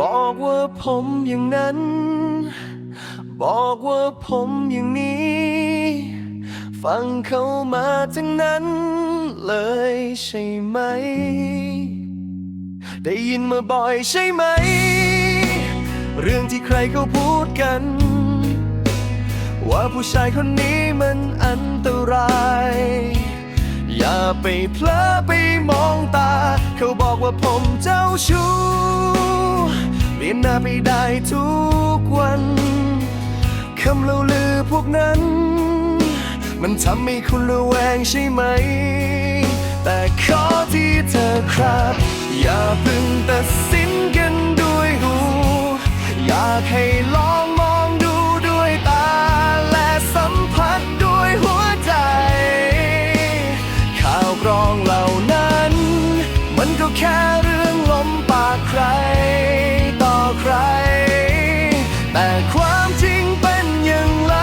บอกว่าผมอย่างนั้น บอกว่าผมอย่างนี้ ฟังเขามาทั้งนั้นเลยใช่ไหม ได้ยินมาบ่อยใช่ไหม เรื่องที่ใครเขาพูดกัน ว่าผู้ชายคนนี้มันอันตราย อย่าไปเพลอไปมองตา เขาบอกว่าผมเจ้าชู้ เปลี่ยนหน้าไปได้ทุกวันคำเล่าลือพวกนั้น มันทำให้คุณระแวงใช่ไหม แต่ขอที่เธอครับ อย่าเพึ่งตัดสิ แต่ความจริงเป็นอย่างไร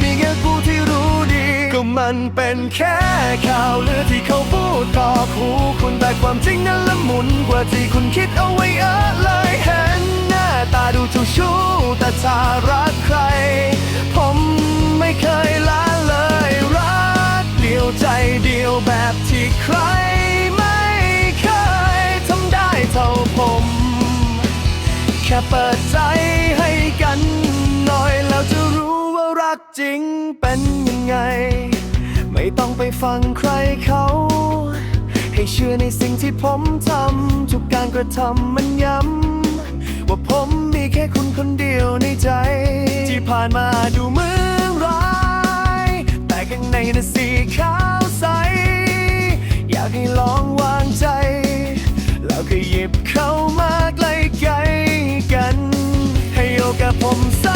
มีแค่ผู้ที่รู้ดี ก็มันเป็นแค่ข่าวลือที่เขาพูดต่อคูคุณแต่ความจริงนั้นละมุนกว่าที่คุณคิดเอาไว้เออ แค่เปิดใจให้กันหน่อยแล้วจะรู้ว่ารักจริงเป็นยังไง ไม่ต้องไปฟังใครเขา ให้เชื่อในสิ่งที่ผมทำทุกการกระทำมันย้ำว่าผมมีแค่คุณคนเดียวในใจ ที่ผ่านมาดูเหมือนร้าย แต่ข้างในน่ะสีขาวใส อยากให้ลอง ผมสัก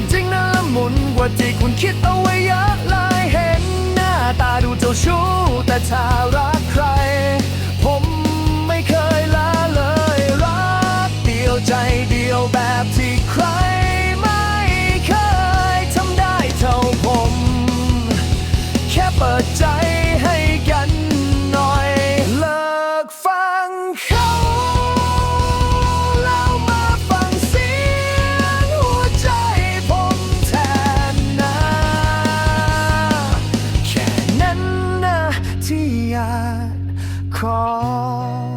ความจริงนั้นละมุนกว่าที่คุณคิดเอาไว้เยอะเลยเห็นหน้าตาดูเจ้าชู้แต่ถ้ารักใคร ผมไม่เคยละเลย รักเดียวใจเดียวแบบที่ใครไม่เคยทำได้เท่าผม แค่เปิดใจ heart.